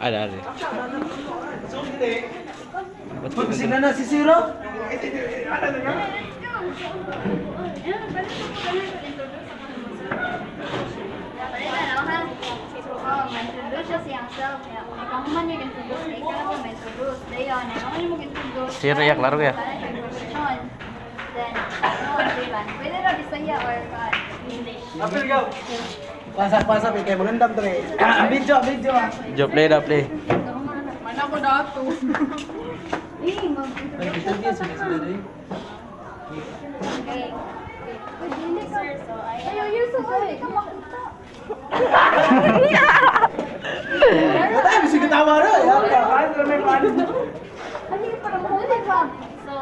Ada, ada. Sina na si Zero? Zero ya, klaro ya. Then, ano, Dylan, pwede na Bisaya or English. Apil go. Pasap pasap kay magandang tre. Video video ah. Jo, play dah, play. Mana ko dato. Eh, mag Ay, kita dai. Okay. Sir, so I Ayaw, you're so good. Ikaw makita. Patay bisig ketawa ra. Ya. Ano yung parang ba? So,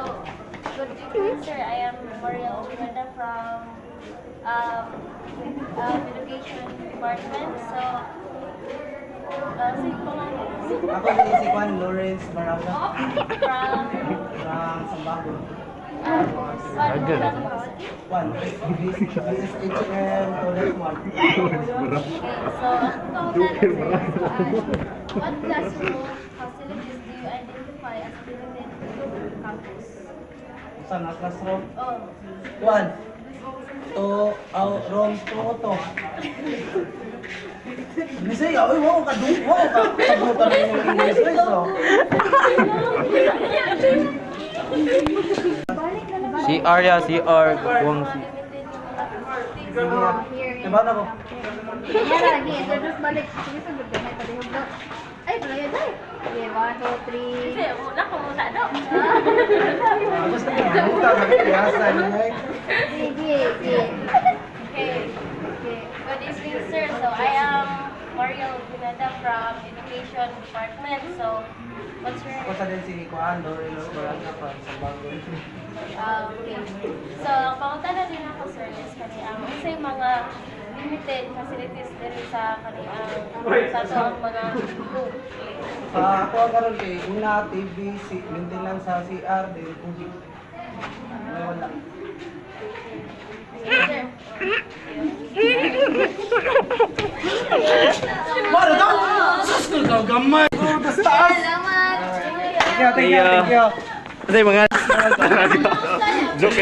good evening, sir. I am Mariel Chimenda from um, Education Department. So, uh, nga. Ako si Juan Lawrence Baraga From from Sambago. what Agad. Juan. BSHM College 1. Okay, so, ang total, sir, so, uh, what classroom facilities do you identify as limited to campus? Sa na classroom. Oh, Juan. To au room to to. Bisay, oy, wow, ka du, wow, ka sabutan ng English, guys, oh. Na lang. CR ya, si. Sige, Oh, here. Diba na ko? Kaya lagi, introduce balik. Sige, sagot ka may palihog daw. Ay, pala yun, ay. Okay, one, two, three. Kasi, wala ko no? Tapos na yung buta, magkiyasan, eh. Okay. Okay. Good evening, sir. So, I am Mariel Pineda from Education Department. So, what's your... Ako sa din si Juan Lawrence Baraga from Sambago. Ah, okay. So, ang pangutana din ako, sir, is kani ang mga limited facilities din sa kani ang sa to ang mga group. Sa ako ang karon kay una TV si maintenance sa CR din tubig. May wala. Sige, sir. Mara daw. Sus ko gamay. Basta taas. Salamat! Thank you, thank you, thank you. Kasi mga... Joke.